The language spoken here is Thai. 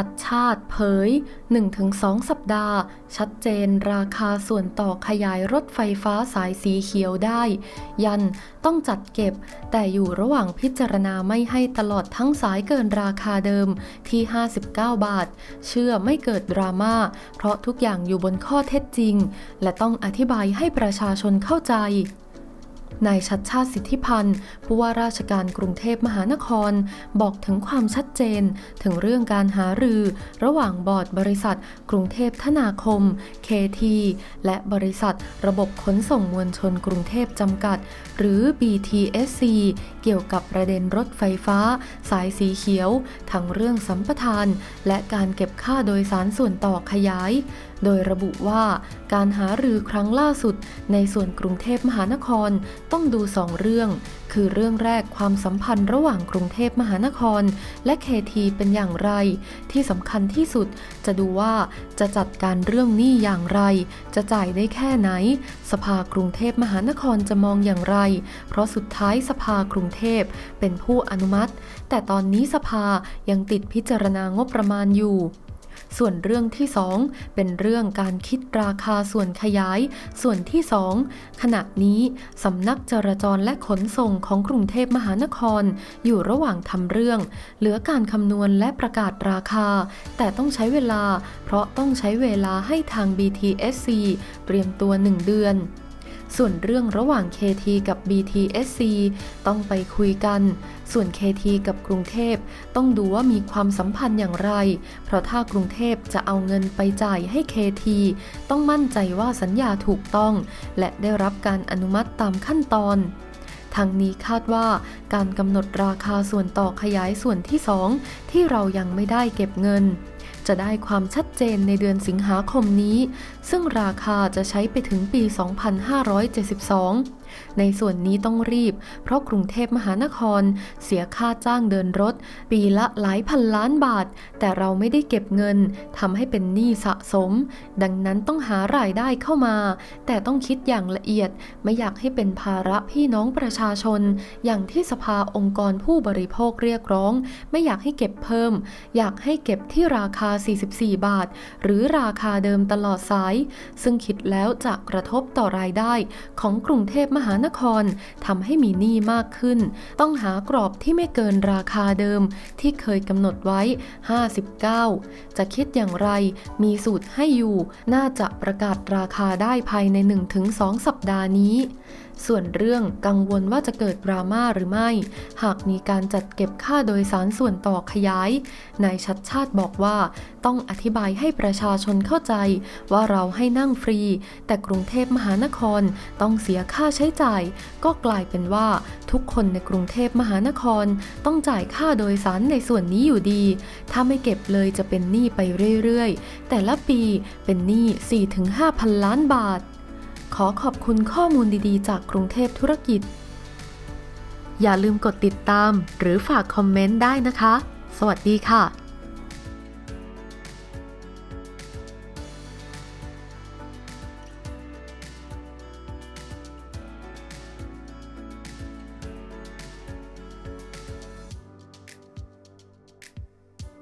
ชัดชาติเผย 1-2 สัปดาห์ ชัดเจนราคาส่วนต่อขยายรถไฟฟ้าสายสีเขียวได้ ยันต้องจัดเก็บ แต่อยู่ระหว่างพิจารณาไม่ให้ตลอดทั้งสายเกินราคาเดิมที่ 59 บาท เชื่อไม่เกิดดราม่า เพราะทุกอย่างอยู่บนข้อเท็จจริง และต้องอธิบายให้ประชาชนเข้าใจ นายชัดชาติสิทธิพันธ์ผู้ว่าราชการกรุงเทพมหานคร บอกถึงความชัดเจน ถึงเรื่องการหารือ ระหว่างบอร์ดบริษัท กรุงเทพธนาคม KT และบริษัท ระบบขนส่งมวลชนกรุงเทพจำกัด หรือ BTSC เกี่ยวกับประเด็นรถไฟฟ้า สายสีเขียว ทั้งเรื่องสัมปทาน และการเก็บค่าโดยสารส่วนต่อขยายโดยระบุว่าการหารือครั้งล่าสุดในส่วนกรุงเทพมหานครต้องดูสองเรื่อง คือเรื่องแรกความสัมพันธ์ระหว่างกรุงเทพมหานคร และเคทีเป็นอย่างไร ที่สำคัญที่สุดจะดูว่าจะจัดการเรื่องหนี้อย่างไร จะจ่ายได้แค่ไหน สภากรุงเทพมหานครจะมองอย่างไร เพราะสุดท้ายสภากรุงเทพเป็นผู้อนุมัติ แต่ตอนนี้สภายังติดพิจารณางบประมาณอยู่ ส่วนเรื่องที่ 2 เป็นเรื่องการคิดราคาส่วนขยาย ส่วนที่ 2 ขณะนี้สำนักจราจรและขนส่งของกรุงเทพมหานคร อยู่ระหว่างทำเรื่อง เหลือการคำนวณและประกาศราคา แต่ต้องใช้เวลา เพราะต้องใช้เวลาให้ทาง BTSC เตรียมตัว 1 เดือน ส่วนเรื่องระหว่าง KT กับ BTSC ต้องไปคุยกัน ส่วน KT กับกรุงเทพต้องดูว่ามีความสัมพันธ์อย่างไร เพราะถ้ากรุงเทพจะเอาเงินไปจ่ายให้ KT ต้องมั่นใจว่าสัญญาถูกต้อง และได้รับการอนุมัติตามขั้นตอนทางนี้คาดว่าการกำหนดราคาส่วนต่อขยายส่วนที่ 2 ที่เรายังไม่ได้เก็บเงิน จะได้ความชัดเจนในเดือนสิงหาคมนี้ ซึ่งราคาจะใช้ไปถึงปี 2572ในส่วนนี้ต้องรีบ เพราะกรุงเทพมหานคร เสียค่าจ้างเดินรถ ปีละหลายพันล้านบาท แต่เราไม่ได้เก็บเงินทำให้เป็นหนี้สะสม ดังนั้นต้องหารายได้เข้ามา แต่ต้องคิดอย่างละเอียด ไม่อยากให้เป็นภาระพี่น้องประชาชน อย่างที่สภาองค์กรผู้บริโภคเรียกร้อง ไม่อยากให้เก็บเพิ่ม อยากให้เก็บที่ราคา 44 บาท หรือราคาเดิมตลอดสาย ซึ่งคิดแล้วจะกระทบต่อรายได้ของกรุงเทพมหหานครทำให้มีหนี้มากขึ้น ต้องหากรอบที่ไม่เกินราคาเดิมที่เคยกำหนดไว้ 59 จะคิดอย่างไรมีสูตรให้อยู่ น่าจะประกาศราคาได้ภายใน 1-2 สัปดาห์นี้ส่วนเรื่องกังวลว่าจะเกิดดราม่าหรือไม่ หากมีการจัดเก็บค่าโดยสารส่วนต่อขยาย นายชัดชาติบอกว่า ต้องอธิบายให้ประชาชนเข้าใจ ว่าเราให้นั่งฟรี แต่กรุงเทพมหานครต้องเสียค่าใชช้จ่าย ก็กลายเป็นว่าทุกคนในกรุงเทพมหานครต้องจ่ายค่าโดยสารในส่วนนี้อยู่ดี ถ้าไม่เก็บเลยจะเป็นหนี้ไปเรื่อยๆ แต่ละปีเป็นหนี้ 4-5พันล้านบาท ขอขอบคุณข้อมูลดีๆ จากกรุงเทพธุรกิจ อย่าลืมกดติดตามหรือฝากคอมเมนต์ได้นะคะ สวัสดีค่ะ